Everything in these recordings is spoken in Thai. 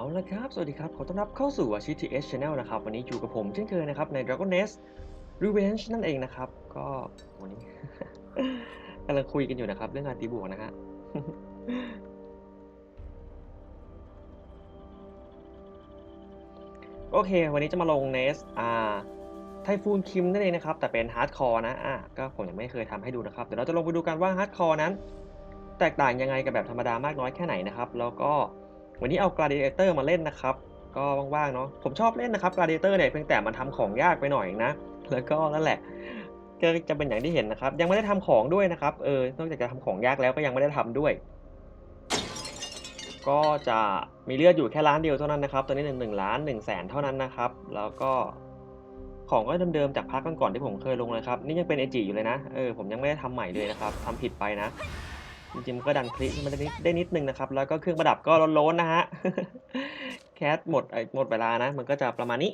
เอาละครับ สวัสดีครับ ขอต้อนรับเข้าสู่อาชี TS Channel นะครับ วันนี้อยู่กับผมเช่นเคยนะครับ ใน Dragon Nest Revenge นั่นเองนะครับ ก็วันนี้กำลังคุยกันอยู่นะครับ เรื่องการตีบวกนะฮะโอเค วันนี้จะมาลง Nest อ่าไทฟูนคิมนั่นเองนะครับ แต่เป็นฮาร์ดคอร์นะอะก็ผมยังไม่เคยทำให้ดูนะครับ เดี๋ยวเราจะลงไปดูกันว่าฮาร์ดคอร์นั้น แตกต่างยังไงกับแบบธรรมดามากน้อยแค่ไหนนะครับ แล้วก็ วันนี้เอา Gladiator มาเล่นนะครับ ก็ว่างๆเนาะผมชอบเล่นนะครับ Gladiator เนี่ยเพียงแต่มันทำของยากไปหน่อยนะ แล้วก็นั่นแหละก็จะเป็นอย่างที่เห็นนะครับ ยังไม่ได้ทำของด้วยนะครับเออนอกจากจะทำของยากแล้วก็ยังไม่ได้ทำด้วย ก็จะมีเลือดอยู่แค่ล้านเดียวเท่านั้นนะครับตอนนี้หนึ่งหนึ่งล้านหนึ่งแสนเท่านั้นนะครับ แล้วก็ของก็เดิมๆจากพักก่อนๆที่ผมเคยลงเลยครับ นี่ยังเป็นเอจิอยู่เลยนะ เออผมยังไม่ได้ทำใหม่เลยนะครับทำผิดไปนะ จริงๆมันก็ดันคลิปมันได้นิดได้นิดนึงนะครับ แล้วก็เครื่องประดับก็ล้นๆนะฮะ แคสหมดหมดเวลานะ มันก็จะประมาณนี้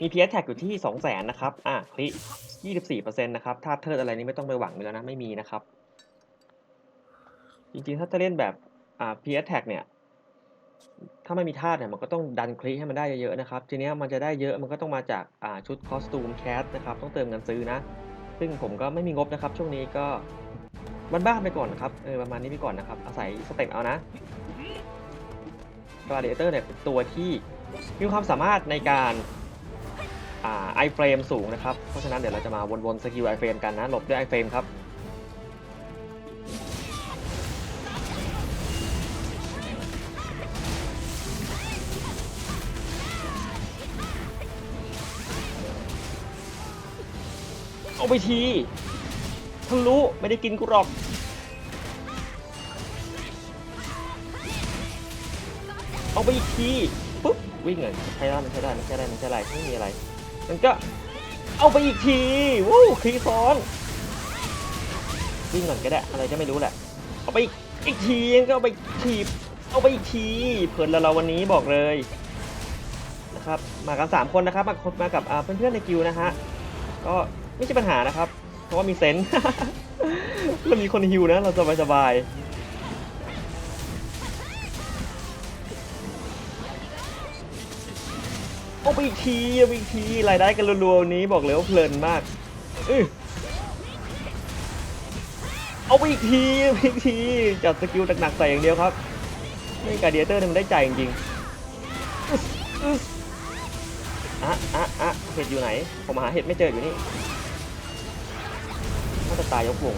มี PS Tag อยู่ที่2 0 0 0 0 0นะครับ อะคลิ24%นะครับถ้าเทิดอะไรนี้ไม่ต้องไปหวังเลยนะไม่มีนะครับ จริงๆถ้าจะเล่นแบบอ่า PS Tag เนี่ย ถ้าไม่มีธาตุเนี่ยมันก็ต้องดันคลิให้มันได้เยอะๆนะครับ ทีเนี้ยมันจะได้เยอะมันก็ต้องมาจากอ่าชุดคอสตูมแคสนะครับ ต้องเติมเงินซื้อนะ ซึ่งผมก็ไม่มีงบนะครับ ช่วงนี้ก็ บ้านๆไปก่อนนะครับ เออประมาณนี้ไปก่อนนะครับ อาศัยสเต็ปเอานะกราเดเตอร์เนี่ยเป็นตัวที่มีความสามารถในการอ่าไอเฟรมสูงนะครับ เพราะฉะนั้นเดี๋ยวเราจะมาวนๆสกิลไอเฟรมกันนะ หลบด้วยไอเฟรมครับเอาไปที ทะลุไม่ได้กินกูหรอกเอาไปอีกทีปุ๊บวิ่งเลยใช้ได้ไม่ใช้ได้ไม่ใช้ได้ไม่ใช่ไรไม่มีอะไรมันก็เอาไปอีกทีวู้คลีซ้อนวิ่งก่อนก็ได้อะไรก็ไม่รู้แหละเอาไปอีกอีกทีก็เอาไปทีบเอาไปอีกทีเพลินแล้วเราวันนี้บอกเลยนะครับมากันสามคนนะครับมามากับเพื่อนๆในกิวนะฮะก็ไม่ใช่ปัญหานะครับ เพราะว่ามีเซน เรามีคนฮิวนะ เราสบายสบายเอาไปอีกทีเอาไปอีกทีรายได้กันรัวๆนี้บอกเลยว่าเพลินมากอื้อเอาไปอีกทีเอาไปอีกทีจัดสกิลหนักๆใส่อย่างเดียวครับนี่กาเดียเตอร์นี่มันได้ใจจริงๆอะอะอะเห็ดอยู่ไหน ผมหาเห็ดไม่เจออยู่นี่ ตายยกวง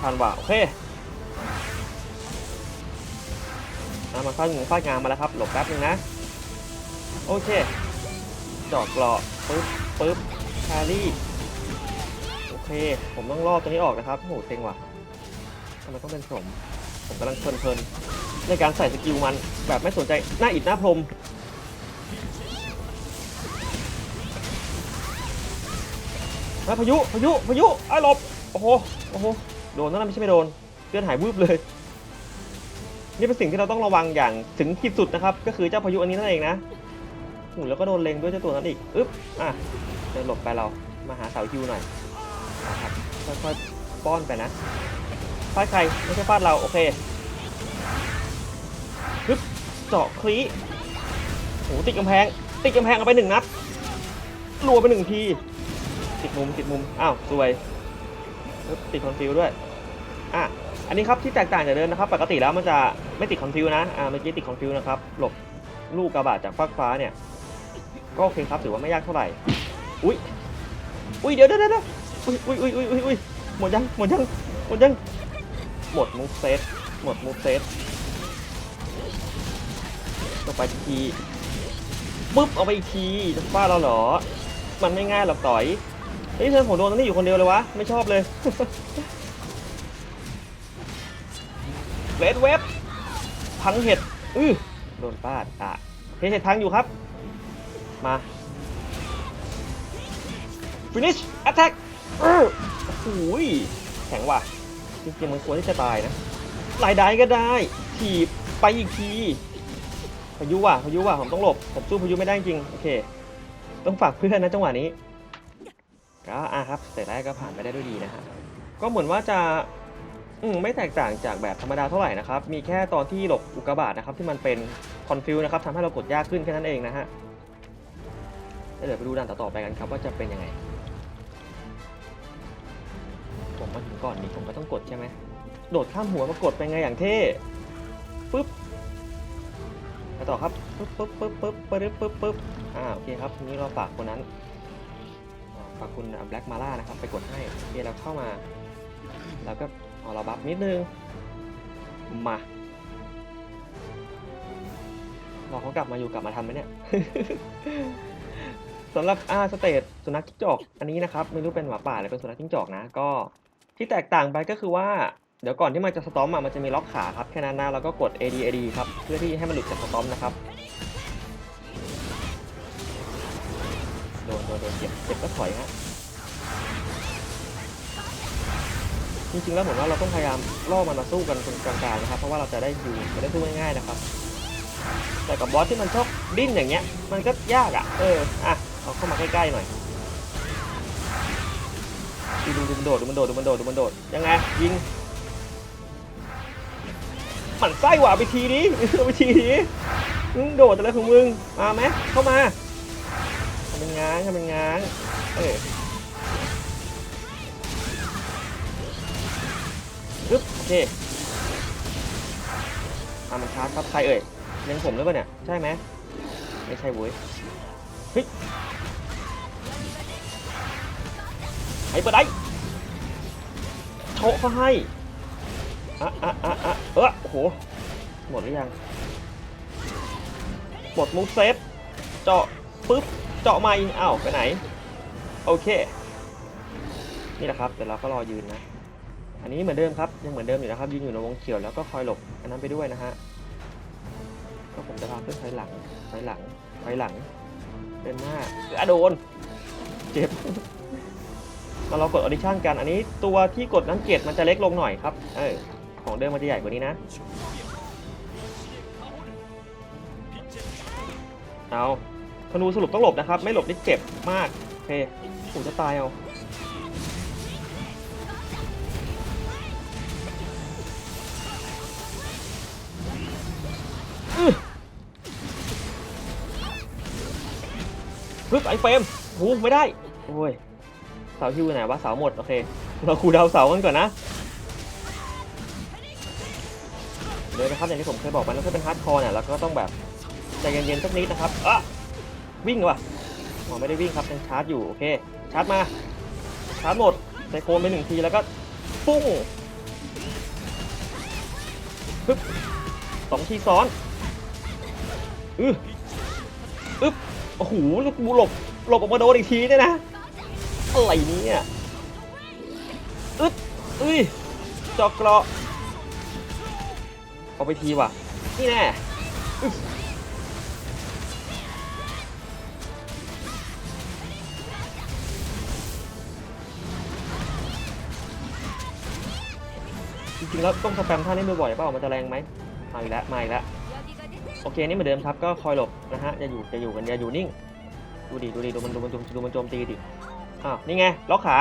ทานว่าโอเคอะมาฟาดงงฟาดงานมาแล้วครับ หลบแป๊บนึงนะ โอเค จอดกราะปึ๊บปึ๊บคารี่ โอเค ผมต้องรอบตัวนี้ออกนะครับโหเซ็งว่ะทำไมต้องเป็นผม ผมกำลังเพลินๆในการใส่สกิลมันแบบไม่สนใจหน้าอิดหน้าพรม มาพายุพายุพายุไอ้หลบโอ้โหโอ้โหโดนนั่นไม่ใช่ไม่โดนเลือดหายวืบเลยนี่เป็นสิ่งที่เราต้องระวังอย่างถึงที่สุดนะครับ ก็คือเจ้าพายุอันนี้นั่นเองนะโอ้โหแล้วก็โดนเล็งด้วยเจ้าตัวนั้นอีกอึ๊บอะเดินหลบไปเรามาหาเสาฮิวหน่อยนะครับค่อยๆป้อนไปนะฟาดใครไม่ใช่ฟาดเราโอเคฮึบเจาะคลีโอ้โหติดกำแพงติดกำแพงเอาไปหนึ่งนัดรัวไปหนึ่งที ติดมุมติดมุม อ้าวสวยติดคอนฟิวด้วย อะ อันนี้ครับที่แตกต่างจากเดิมนะครับ ปกติแล้วมันจะไม่ติดคอนฟิวนะ อ่า เมื่อกี้ติดคอนฟิวนะครับ หลบลูกกระบาดจากฟากฟ้าเนี่ย ก็โอเคครับ ถือว่าไม่ยากเท่าไหร่ อุ้ย อุ้ย เดี๋ยวเดี๋ยวเดี๋ยวอุ้ยอุ้ยอุ้ยอุ้ยอุ้ยอุ้ยหมดยัง หมดยัง หมดยัง หมดมูฟเซตหมดมูฟเซตต่อไปทีปุ๊บเอาไปอีกทีจะฟาดเราเหรอ มันไม่ง่ายหรอกต่อย เฮ้ยเธอผมโดนตรงนี้อยู่คนเดียวเลยวะ ไม่ชอบเลย เวทเวฟพังเห็ด อื้อโดนฟาดอะเห็ดเห็ดพังอยู่ครับ มา finish attack เออโอ้ยแข็งว่ะ จริงๆมันควรที่จะตายนะหลายได้ก็ได้ ถีบไปอีกที พายุว่ะ พายุว่ะ ผมต้องหลบ ผมสู้พายุไม่ได้จริง โอเค ต้องฝากเพื่อนนะจังหวะนี้ ก็อะครับแต่แรกก็ผ่านไปได้ด้วยดีนะฮะก็เหมือนว่าจะอืมไม่แตกต่างจากแบบธรรมดาเท่าไหร่นะครับ มีแค่ตอนที่หลบอุกกาบาตนะครับที่มันเป็นคอนฟิวนะครับทำให้เรากดยากขึ้นแค่นั้นเองนะฮะแล้เดี๋ยวไปดูด่านต่อๆไปกันครับว่าจะเป็นยังไง ผมมาถึงก่อนนี่ผมก็ต้องกดใช่ไหมโดดข้ามหัวมากดไปไงอย่างเท่ปึ๊บไปต่อครับปึ๊บปึ๊บปึ๊บปึ๊บปึ๊บปึ๊บปึ๊บอ่าโอเคครับทีนี้เราฝากคนนั้น ฝากคุณแบล็กมาล่านะครับ ไปกดให้โอเคเราเข้ามา แล้วก็เอาเราบัฟนิดนึง มาเราเขากลับมาอยู่กลับมาทำไหมเนี่ยสำหรับอาสเตทสุนัขจิ้งจอก อันนี้นะครับ ไม่รู้เป็นหมาป่าหรือเป็นสุนัขจิ้งจอกนะ ก็ที่แตกต่างไปก็คือว่าเดี๋ยวก่อนที่มันจะสตอมอะมันจะมีล็อกขาครับแค่นั้นนะแล้วก็กด AD AD ครับเพื่อที่ให้มันหลุดจากสตอมนะครับ นโดนโดนเจ็บเจ็บก็ถอยฮะจริงๆแล้วผมว่าเราต้องพยายามล่อมันมาสู้กันตรงกลางๆนะครับ เพราะว่าเราจะได้อยู่จะได้สู้ง่ายๆนะครับ แต่กับบอสที่มันชอบดิ้นอย่างเงี้ย มันก็ยากอะ เอออะเอาเข้ามาใกล้ๆหน่อยดูดูดูมันโดดดูมันโดดดูมันโดดดูมันโดดยังไงยิงหมันไส้หว่าไปทีนี้ไปทีนี้มึงโดดอะไรของมึงมาไหมเข้ามา ทำเป็นง้างทำเป็นง้างเออปึ๊บโอเคทำมันชาร์จครับใครเอ่ยเลี้ยงผมหรือเปล่าเนี่ย ใช่ไหมไม่ใช่เว้ยเฮ้ยไอ้เปิดได้โชะเขาให้อะอะอะอะเออโอ้โห หมดหรือยัง หมดมูฟเซตเจาะปึ๊บ เจาะใหม่อ้าวไปไหน โอเค นี่แหละครับเดี๋ยวเราก็รอยืนนะ อันนี้เหมือนเดิมครับยังเหมือนเดิมอยู่นะครับยืนอยู่ในวงเขียวแล้วก็คอยหลบอันนั้นไปด้วยนะฮะก็ผมจะพาขึ้นถอยหลังถอยหลังถอยหลังเดินหน้าอะโดนเจ็บมาเรากดออดิชั่นกัน อันนี้ตัวที่กดนั้นเกตมันจะเล็กลงหน่อยครับ เออ ของเดิมมันจะใหญ่กว่านี้นะ เอา ธนูสรุปต้องหลบนะครับ ไม่หลบนี่เจ็บมากโอเคผมจะตายเอาปึ๊บไอเฟรมโอ้ไม่ได้ โอ้ย เสาฮิวไหนวะเสาหมด โอเค เราคูดาวเสากันก่อนนะเดี๋ยนะครับอย่างที่ผมเคยบอกไปแล้วถ้าเป็นฮาร์ดคอร์เนี่ยเราก็ต้องแบบใจเย็นๆสักนิดนะครับอะ วิ่งว่ะอ๋อไม่ได้วิ่งครับยังชาร์จอยู่โอเคชาร์จมาชาร์จหมดใส่โคนไปหนึ่งทีแล้วก็ปุ้งปึ๊บสองทีซ้อนอืออึ๊บโอ้โหลูกบูหลบหลบออกมาโดนอีกทีเนี่ยนะอะไรเนี่ยอึ๊ดเอ้ยจอกเกราะเอาไปทีว่ะนี่แน่ ริงๆแล้วต้องสแปมท่านี้บ่อยๆเปล่ามันจะแรงไหมมาอีกแล้วมาอีกแล้วโอเคนี่เหมือนเดิมครับก็คอยหลบนะฮะจะอยู่จะอยู่กันอย่าอยู่นิ่ง ดูดิดูดิดูมันดูมันดูมันดูมันโจมตีดิอ้าวนี่ไงล็อกขา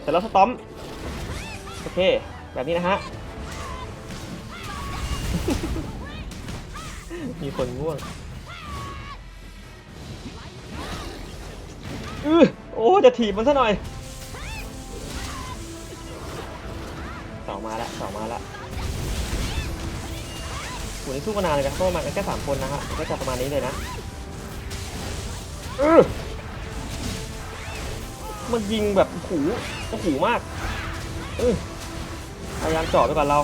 เสร็จแล้วสตอมโอเค แบบนี้นะฮะมีคนง่วงอือโอ้จะถีบมันซะหน่อย สามาละเสามาละวันนี้สู้กันนานเลยครับเพราะมันแค่สามคนนะฮะก็จะประมาณนี้เลยนะมันยิงแบบโอ้โหโอ้โหมากเออพยายามเจาะไปก่อนเรา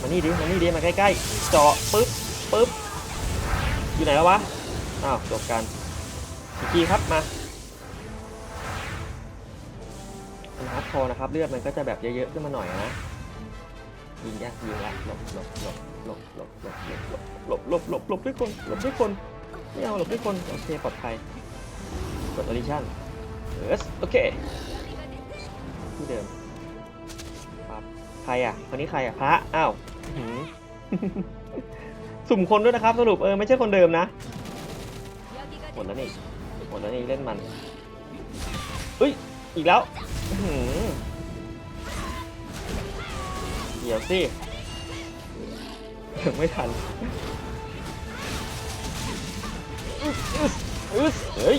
มานี่ดิมานี่ดิมาใกล้ๆเจาะปึ๊บปึ๊บอยู่ไหนแล้ววะอ้าวจบกันอีกทีครับมา เป็นฮาร์ดคอนะครับ เลือดมันก็จะแบบเยอะๆขึ้นมาหน่อยนะยิงยากยิงละหลบหลบหลบหลบหลบหลบหลบหลบหลบหลบด้วยคนหลบด้วยคนไม่เอาหลบด้วยคนโอเคปลอดภัยกดออดิชั่นเอสโอเคที่เดิมครับใครอะคนนี้ใครอะพระอ้าวสุ่มคนด้วยนะครับสรุปเออไม่ใช่คนเดิมนะหมดแล้วนี่หมดแล้วนี่เล่นมันเฮ้ยอีกแล้วหือ เดี๋ยวสิยังไม่ทันอึ๊สอึ๊สอึ๊สเฮ้ย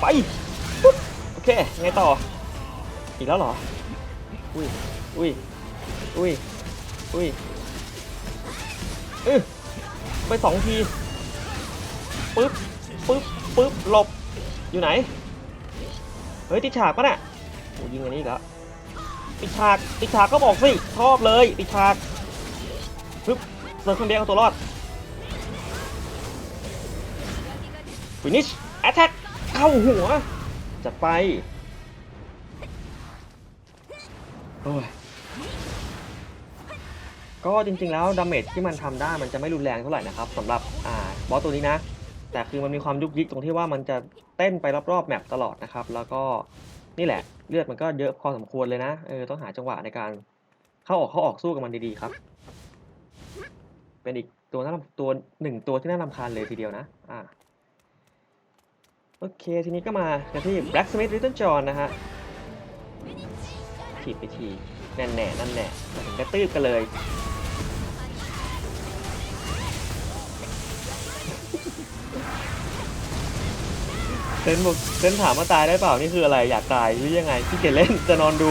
ไปปุ๊บโอเค ไงต่อ อีกแล้วเหรอ อุ้ย อุ้ย อุ้ย อุ้ยเออไปสองที ปึ๊บ ปึ๊บ ปึ๊บ หลบ อยู่ไหน เฮ้ย ติดฉากปะเนี่ยยิงอันนี้อีกแล้ว ติดฉากติดฉากก็บอกสิชอบเลยติดฉากปึ๊บเซิร์ฟคนเดียวเอาตัวรอด finish attack เข้าหัวจัดไปโอ้ยก็จริงๆแล้วดาเมจที่มันทำได้มันจะไม่รุนแรงเท่าไหร่นะครับสำหรับอ่าบอสตัวนี้นะ แต่คือมันมีความยุกยิกตรงที่ว่ามันจะเต้นไปรอบๆแมปตลอดนะครับ แล้วก็ นี่แหละ เลือดมันก็เยอะพอสมควรเลยนะเออต้องหาจังหวะในการ เข้าออกเข้าออกสู้กับมันดีๆครับ เป็นอีกตัวน่ารำตัวหนึ่งตัวที่น่ารำคาญเลยทีเดียวนะอ่าโอเค ทีนี้ก็มากันที่ Blacksmith Little John นะฮะถีบไปทีแน่นแน่นั่นแน่มาถึงกระตืบกันเลย เซนบอกเซนถามว่าตายได้เปล่านี่คืออะไรอยากตายหรือยังไงพี่เกยจเล่นจะนอนดู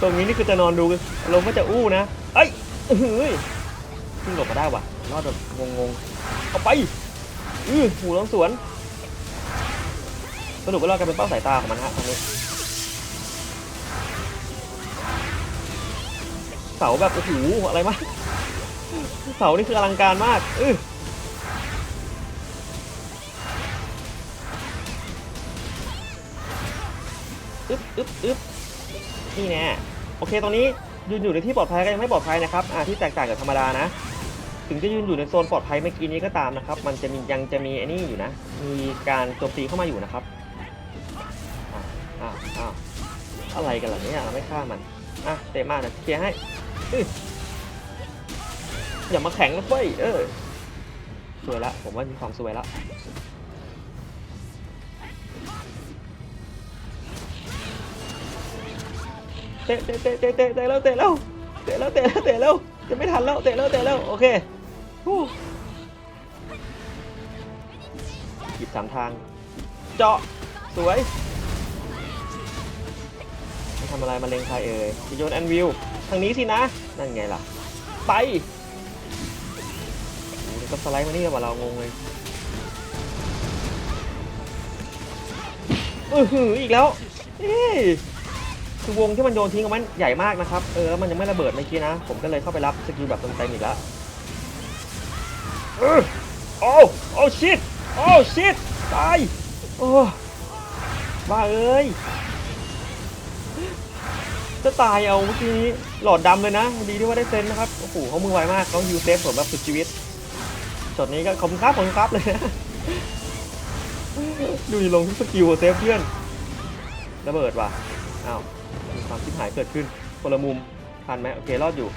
ตรงนี้นี่คือจะนอนดูลมก็จะอู้นะเอ้ยเฮ้ยขึ้นหลบมาได้ว่ะรอดแบบงงๆเอาไปอือหูล้องสวนสรุปว่าเรากลายเป็นเป้าสายตาของมันฮะตรงนี้เสาแบบโอ้โหอะไรมากเสานี่คืออลังการมากอือ อึ๊บนี่แน่โอเคตรงนี้ยืนอยู่ในที่ปลอดภัยก็ยังไม่ปลอดภัยนะครับอ่าที่แตกต่างจากธรรมดานะ ถึงจะยืนอยู่ในโซนปลอดภัยเมื่อกี้นี้ก็ตามนะครับ มันจะมียังจะมีไอ้นี่อยู่นะ มีการโจมตีเข้ามาอยู่นะครับอ้าวอ้าวอะไรกันล่ะเนี่ยเราไม่ฆ่ามันอะเตะมากนะเคลียร์ให้อย่ามาแข็งนะเฟ้ยเออสวยละผมว่ามีความสวยละ เตะเตะเตะเตะเตะเตะแล้วเตะแล้วเตะแล้วเตะแล้วเตะแล้วจะไม่ทันแล้วเตะแล้วเตะแล้วโอเคหูหยิบสามทาง เจาะสวยมันทำอะไรมาเลงใครเอ่ยจะโยนแอนวิวทางนี้สินะ นั่นไงล่ะ ไปโอ้ก็สไลด์มานี่กับเรางงเลยอือหืออีกแล้วเอ้ คือวงที่มันโยนทิ้งของมันใหญ่มากนะครับ เออแล้วมันยังไม่ระเบิดเมื่อกี้นะ ผมก็เลยเข้าไปรับสกิลแบบเต็มๆอีกแล้วเออโอ้โอ้ชิตโอ้ชิตตาย โอ้บ้าเอ้ย จะตายเอาเมื่อกี้นี้หลอดดำเลยนะ ดีที่ว่าได้เซนนะครับ โอ้โหเขามือไวมากเขาฮิวเซฟผมแบบสุดชีวิตช็อตนี้ก็ขอบคุณครับขอบคุณครับเลยนะดูดิลงทุกสกิลเซฟเพื่อนระเบิดว่ะอ้าว ความชิบหายเกิดขึ้นคนละมุมทันไหมโอเครอดอยู่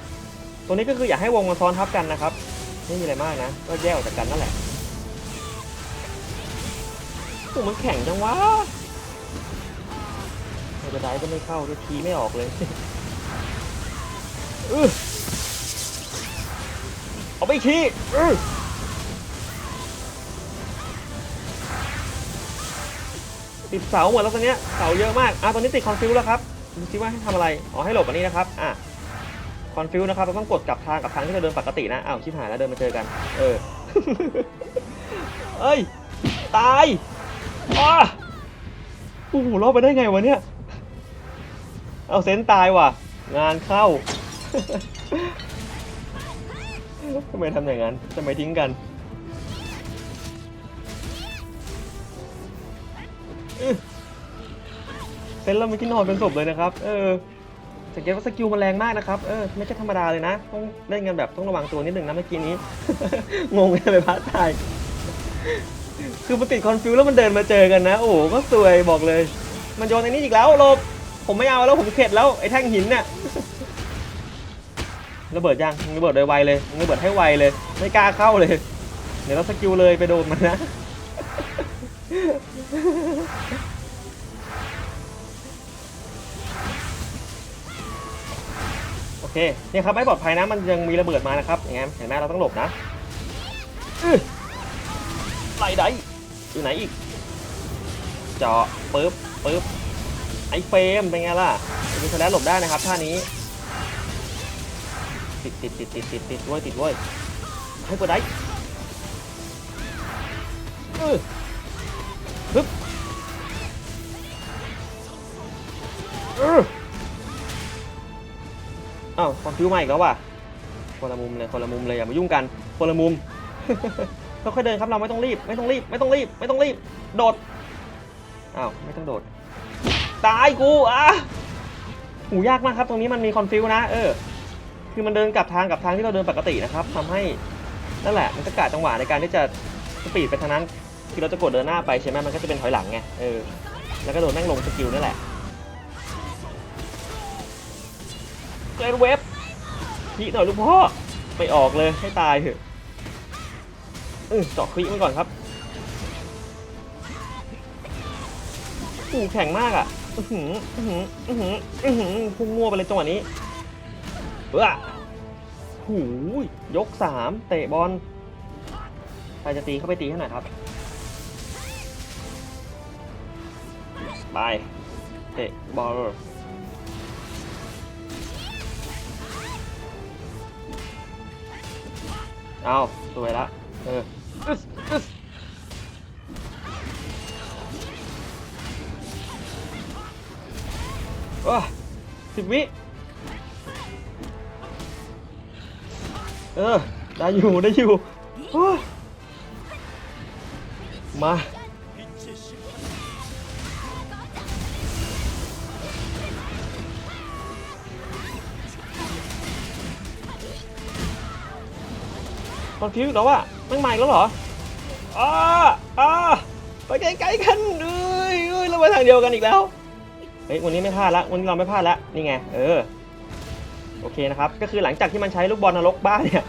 ตัวนี้ก็คืออยากให้วงมาซ้อนทับกันนะครับ ไม่มีอะไรมากนะ ก็แยกออกจากกันนั่นแหละโอ้มันแข็งจังวะไม่จะได้ก็ไม่เข้าทีไม่ออกเลยอื้อเอาไปอีกทีอื้อติดเสาหมดแล้วตอนนี้เสาเยอะมากอะตอนนี้ติดคอนฟิวแล้วครับ ดูซิว่าให้ทำอะไร อ๋อ ให้หลบอันนี้นะครับ อะ คอนฟิวนะครับเราต้องกดกลับทางกับทางที่เราเดินปกตินะ อ้าว ชิบหายแล้วเดินมาเจอกัน เออ เอ้ย ตายอ้าโอ้โหรอดไปได้ไงวะเนี่ย เอาเซนตายว่ะ งานเข้าทำไมทำอย่างนั้นทำไมทิ้งกันอื เซนเราไม่อกินนอนเป็นศพเลยนะครับ เออสังเกตว่าสกิลมันแรงมากนะครับ เออไม่ใช่ธรรมดาเลยนะ ต้องเล่นกันแบบต้องระวังตัวนิดนึงนะเมื่อกี้นี้ งงเลยพระตายคือมันติดคอนฟิวแล้วมันเดินมาเจอกันนะ โอ้โหก็สวยบอกเลย มันโยนไอ้นี้อีกแล้วหลบผมไม่เอาแล้วผมเข็ดแล้วไอ้แท่งหินเนี่ยระเบิดยังระเบิดโดยไวเลยระเบิดให้ไวเลย ไม่กล้าเข้าเลย เดี๋ยวเราสกิลเลยไปโดนมันนะ เคเนี่ยครับไม่ปลอดภัยนะมันยังมีระเบิดมานะครับอย่างงี้เห็นไหมเราต้องหลบนะไหลได้อยู่ไหนอีกเจาะปึ๊บปึ๊บไอเฟรมเป็นไงล่ะมีสแลชหลบได้นะครับท่านี้ติดติดติดติดติดติดด้วยติดด้วยให้เปิดได้เออฮึบเออ อ้าวคอนฟิวมาอีกแล้วว่ะคนละมุมเลยคนละมุมเลยอย่ามายุ่งกันคนละมุมค่อยๆเดินครับเราไม่ต้องรีบไม่ต้องรีบไม่ต้องรีบไม่ต้องรีบโดดอ้าวไม่ต้องโดดตายกูอะหูยากมากครับตรงนี้มันมีคอนฟิวนะเออคือมันเดินกลับทางกับทางที่เราเดินปกตินะครับทำให้นั่นแหละมันก็กะจังหวะในการที่จะสปีดไปทางนั้นคือเราจะกดเดินหน้าไปใช่ไหมมันก็จะเป็นถอยหลังไงเออแล้วก็โดนแม่งลงสกิลนั่นแหละ เจนเวฟพี่หน่อยลูกพ่อไม่ออกเลยให้ตายเถอะเออเจาะคลิมันก่อนครับหูแข็งมากอะ อื้อหือ อื้อหือ อื้อหือ อื้อหือพุ่งงัวไปเลยจังหวะนี้เออหูยยกสามเตะบอลใครจะตีเข้าไปตีให้หน่อยครับ ไป เตะบอล เอาสวยละเอออึสอึสว้าสิบวิ เออ ได้อยู่ ได้อยู่ มา คอนฟิวแล้วอะไม่งใหม่แล้วเหรออ้าอ้าไปไกลๆกันเอ้ยเอ้ยเราไปทางเดียวกันอีกแล้วเฮ้ยวันนี้ไม่พลาดละวันนี้เราไม่พลาดละนี่ไงเออโอเคนะครับก็คือหลังจากที่มันใช้ลูกบอลนรกบ้าเนี่ย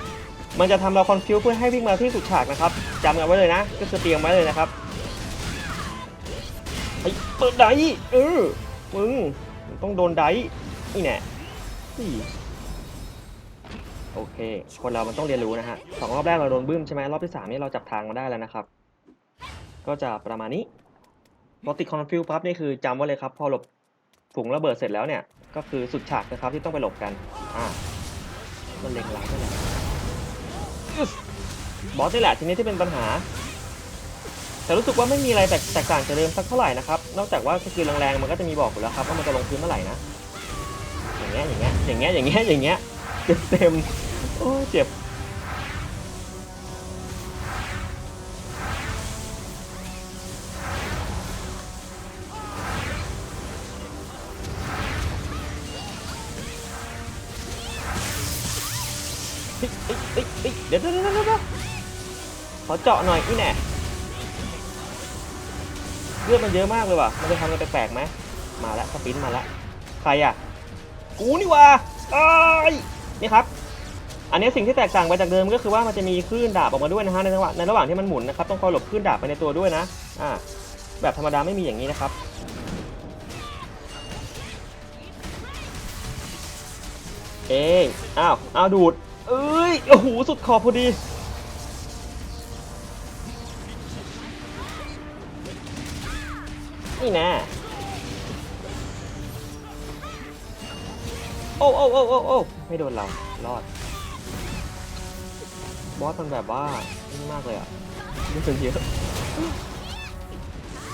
มันจะทำเราคอนฟิวเพื่อให้วิ่งมาที่สุดฉากนะครับจำกันไว้เลยนะ ก็คือเตรียมไว้เลยนะครับไอ้เปิดไดเออมึงมึงต้องโดนไดนี่แน่ โอเค คนเรามันต้องเรียนรู้นะฮะสองรอบแรกเราโดนบึ้มใช่ไหมรอบที่สามนี่เราจับทางมาได้แล้วนะครับ ก็จะประมาณนี้พอติดคอนฟิวปั๊บนี่คือจำไว้เลยครับ พอหลบถุงระเบิดเสร็จแล้วเนี่ย ก็คือสุดฉากนะครับที่ต้องไปหลบกัน อ่ามันเล็งหลังนั่นและอึ๊สบอสนี่แหละทีนี้ที่เป็นปัญหา แต่รู้สึกว่าไม่มีอะไรแตกต่างจากเดิมสักเท่าไหร่นะครับ นอกจากว่าสกิลแรงๆมันก็จะมีบอกอยู่แล้วครับว่ามันจะลงพื้นเมื่อไหร่นะ อย่างเงี้ยอย่างเงี้ยอย่างเงี้ยอย่างเงี้ยอย่างเงี้ยเต็ม โอ้เจ็บเฮ้ยเฮ้ยเฮ้ยเดี๋ยวเดี๋ยวเดี๋ยวเดี๋ยวขอเจาะหน่อยนี่แน่เลือดมันเยอะมากเลยว่ะ มันจะทำอะไรแปลกๆไหม มาแล้วสปินมาแล้ว ใครอะ กูนี่ว่ะอ้ายนี่ครับ อันนี้สิ่งที่แตกต่างไปจากเดิมก็คือว่ามันจะมีคลื่นดาบออกมาด้วยนะฮะในจังหวะในระหว่างที่มันหมุนนะครับต้องคอยหลบคลื่นดาบไปในตัวด้วยนะอ่าแบบธรรมดาไม่มีอย่างนี้นะครับเอ้อ้าวอ้าวดูดเอ้ยโอ้โหสุดขอบพอดีนี่นะโอ้โอ้โอ้โอ้โอ้ไม่โดนเรารอด บอสมันแบบว่านี่มากเลยอะไม่เป็นเยอะ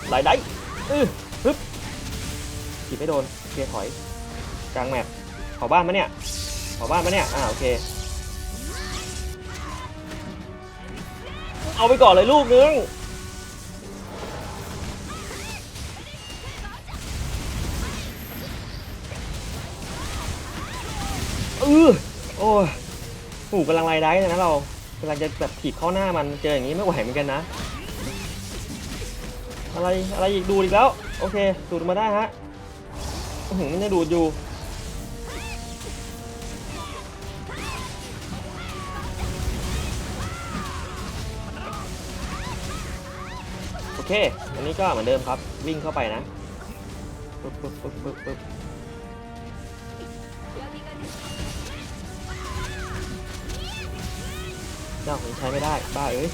ไหลได้อือฮึบจีบไม่โดนโอเคถอย กลางแมปเผาบ้านมะเนี่ยเผาบ้านมะเนี่ย อ่าโอเค เอาไปก่อนเลยลูกนึงเออโอ้ยหูกำลังไล่ได้เลยนะเรา กำลังจะแบบถีบเข้าหน้ามันเจออย่างนี้ไม่ไหวเหมือนกันนะ อะไรอะไรอีกดูอีกแล้ว โอเคดูดมาได้ฮะหือมันจะดูดอยู่โอเค อันนี้ก็เหมือนเดิมครับ วิ่งเข้าไปนะปึ๊บปึ๊บปึ๊บปึ๊บ อ้าวยังใช้ไม่ได้บ้าเอ้ย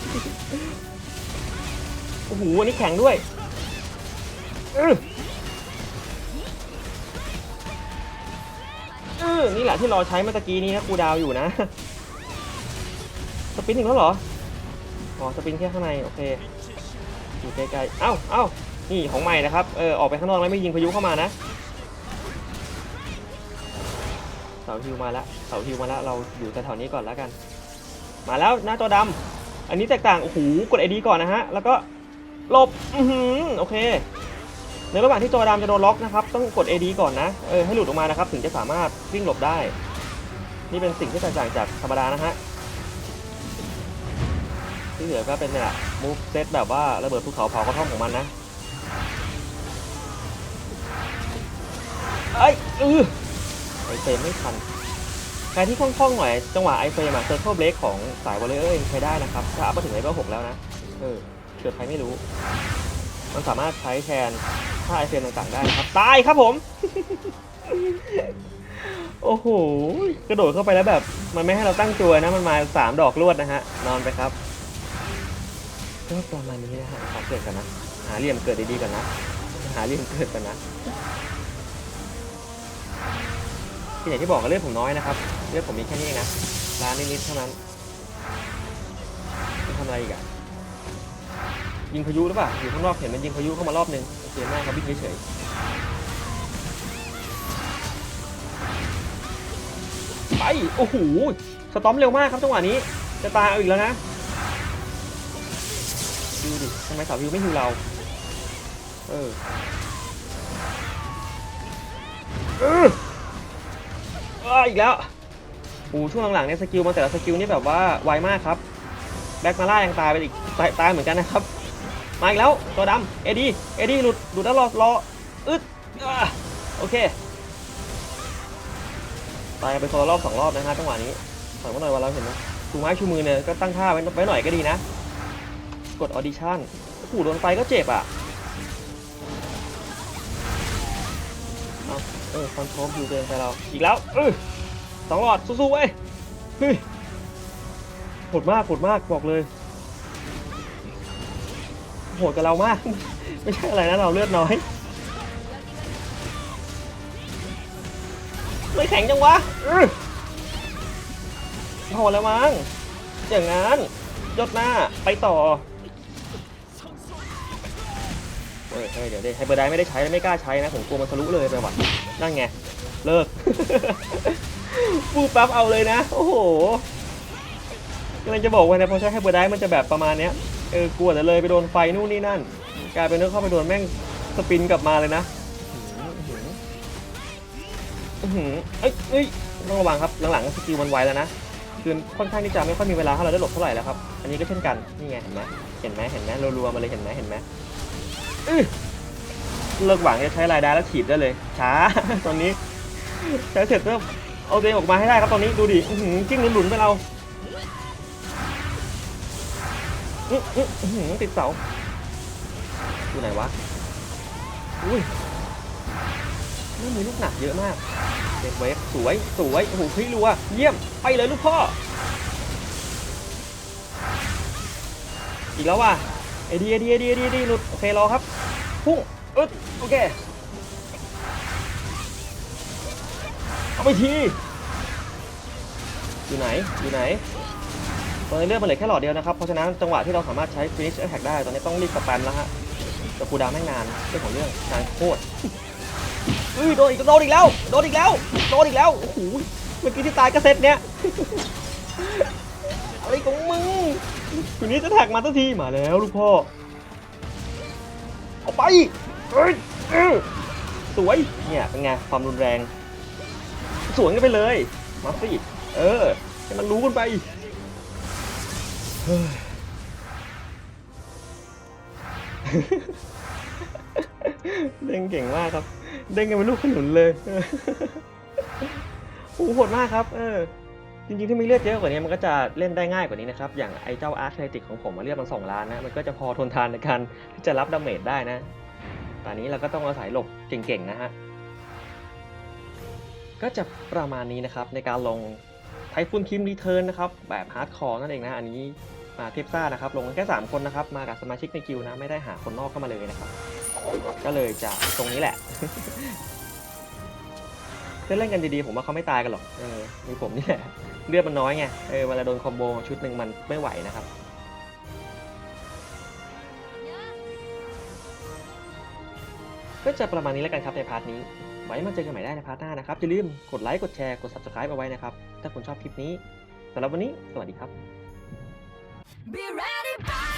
โอ้โหอันนี้แข็งด้วยอือเออนี่แหละที่รอใช้เมื่อตะกี้นี้นะครูดาวอยู่นะ สปินอีกแล้วเหรออ๋อสปินแค่ข้างใน โอเค อยู่ไกลๆเอ้าเอ้านี่ของใหม่นะครับ เออ ออกไปข้างนอกแล้วไม่ยิงพายุเข้ามานะเสาฮิวมาแล้วเสาฮิวมาแล้วเราอยู่แถวๆนี้ก่อนแล้วกัน มาแล้วหน้าจอดำอันนี้แตกต่างโอ้โหกดไอดีก่อนนะฮะแล้วก็หลบอือหือโอเค ในระหว่างที่จอดำจะโดนล็อกนะครับต้องกด AD ก่อนนะเออให้หลุดออกมานะครับถึงจะสามารถวิ่งหลบได้ นี่เป็นสิ่งที่แตกต่างจากธรรมดานะฮะที่เหลือก็เป็นเนี่ยมูฟเซตแบบว่าระเบิดภูเขาเผากระท่อมของมันนะไอ้ยเออไอเฟรมไม่ทัน รที่คล่องๆหน่อยจังหวะไอเฟรมอะเซอร์เคิลเบรกของสายวอลเลอร์เองใช้ได้นะครับ ถ้าอัพมาถึงเลเวล6แล้วนะ เออเกิดใครไม่รู้ มันสามารถใช้แทนท่าไอเฟรมต่างๆได้นะครับ ตายครับผม โอ้โห กระโดดเข้าไปแล้วแบบ มันไม่ให้เราตั้งตัวนะ มันมาสามดอกลวดนะฮะ นอนไปครับก็ประมาณนี้นะฮะขอเกิดกันนะ หาเหลี่ยมเกิดดีๆกันนะ หาเหลี่ยมเกิดกันนะ ที่อย่างที่บอกกันเลือดผมน้อยนะครับเลือดผมมีแค่นี้นะร้านนิดๆเท่านั้นทำอะไรอีกอะยิงพายุหรือเปล่าอยู่ข้างนอกเห็นมันยิงพายุเข้ามารอบนึงโอเคแม่เขาวิ่งเฉยๆไปโอ้โหสตอมเร็วมากครับจังหวะนี้จะตายเอาอีกแล้วนะดูดิทำไมสาววิวไม่ฮิวเราเออเออ อออีกแล้วโอ้ช่วงหลังๆเนี่ยสกิลมันแต่ละสกิลนี่แบบว่าไวมากครับแบ็กมาล่ายังตายไปอีกตายตายเหมือนกันนะครับ มาอีกแล้วตัวดำเอ็ดดี้เอ็ดดี้หลุดหลุดแล้วรอรออึดอโอเคตายไปคนละรอบสองรอบนะฮะจังหวะนี้ถอยมาหน่อยว่าเราเห็นนะชูไม้ชูมือเนี่ยก็ตั้งท่าไว้ไว้หน่อยก็ดีนะ กดออดิชั่นโอ้โหโดนไฟก็เจ็บอะ เออคอนโทรลอยู่เดินไปเรา อีกแล้วเออสองหลอดสู้ๆเว้ยเฮ้ยโหดมากโหดมากบอกเลยโหดกับเรามาก ไม่ใช่อะไรนะเราเลือดน้อย ไม่แข็งจังวะเออพอแล้วมั้งอย่างนั้น ยดหน้าไปต่อเฮ้ยเดี๋ยวดิไฮเบอร์ไดไม่ได้ใช้ไม่กล้าใช้นะ ผมกลัวมันทะลุเลยไปว่ะ นั่นไง เลิกฟูปั๊บเอาเลยนะ โอ้โหกำลังจะบอกว่าเนี่ยพอใช้ไฮเบอร์ไดมันจะแบบประมาณเนี้ย เออกลัวแต่เลยไปโดนไฟนู่นนี่นั่น กลายเป็นเนื้อเข้าไปโดนแม่งสปินกลับมาเลยนะอื้อหือเอ้ยเอ้ยต้องระวังครับ หลังๆสกิลมันไวแล้วนะ คือค่อนข้างที่จะไม่ค่อยมีเวลาให้เราได้หลบเท่าไหร่แล้วครับ อันนี้ก็เช่นกัน นี่ไงเห็นไหมเห็นไหมเห็นไหมรัวๆมาเลยเห็นไหมเห็นไหมอื้อ เลิกหวังจะใช้รายได้แล้วถีบได้เลย ช้า ตอนนี้ใช้เสร็จก็เอาตัวเองออกมาให้ได้ครับตอนนี้ดูดิจิ้งหลุนๆไปเราน้ออื้ออื้อหือติดเสาอยู่ไหนวะอุ้ยนี่มีลูกหนักเยอะมากเด็กเวฟสวยสวยโอ้โหคลิรัวเยี่ยมไปเลยลูกพ่อ อีกแล้วว่ะเอดีเดีเดีเดีเดีหลุดโอเครอครับพุ่ง อึดโอเค เอาไปที อยู่ไหน อยู่ไหน ตอนนี้เลือดมันเหลือแค่หลอดเดียวนะครับ เพราะฉะนั้นจังหวะที่เราสามารถใช้ finish attack ได้ ตอนนี้ต้องรีบสแปมแล้วฮะแต่คูดาวน์ไม่งานเรื่องของเรื่องนานโคตรอุ้ยโดนอีกโดนอีกแล้ว โดนอีกแล้ว โดนอีกแล้ว โอ้โห เมื่อกี้ที่ตายก็เซตเนี้ย อะไรของมึงวันนี้จะแท็กมาสักที มาแล้วลูกพ่อ เอาไป สวย เนี่ย เป็นไง ความรุนแรง สวนกันไปเลย มาสิเออ ให้มันรู้กันไปเฮ้ยเด้งเก่งมากครับ เด้งกันเป็นลูกขนุนเลยโอ้โหโหดมากครับ เออ จริงๆ ถ้ามีเลือดเยอะกว่านี้มันก็จะเล่นได้ง่ายกว่านี้นะครับ อย่างไอ้เจ้าอาร์คไนติกของผมมาเลือดมันสองล้านนะ มันก็จะพอทนทานในการที่จะรับดาเมจได้นะ ตอนนี้เราก็ต้องอาศัยหลบเก่งๆนะฮะ ก็จะประมาณนี้นะครับในการลงไทฟุนคิมรีเทิร์นนะครับแบบฮาร์ดคอร์นั่นเองนะอันนี้มาเทปซ่านะครับลงกันแค่ 3 คนนะครับมากับสมาชิกในกิลด์นะไม่ได้หาคนนอกเข้ามาเลยนะครับ ก็เลยจะตรงนี้แหละเพื่นเล่นกันดีๆผมว่าเขาไม่ตายกันหรอกเออมีผมนี่แหละเลือดมันน้อยไงเออเวลาโดนคอมโบชุดหนึ่งมันไม่ไหวนะครับ ก็จะประมาณนี้แล้วกันครับในพาร์ทนี้ ไว้มาเจอกันใหม่ได้ในพาร์ทหน้านะครับ อย่าลืมกดไลค์กดแชร์กด subscribe เอาไว้นะครับ ถ้าคุณชอบคลิปนี้สำหรับวันนี้ สวัสดีครับ Be ready by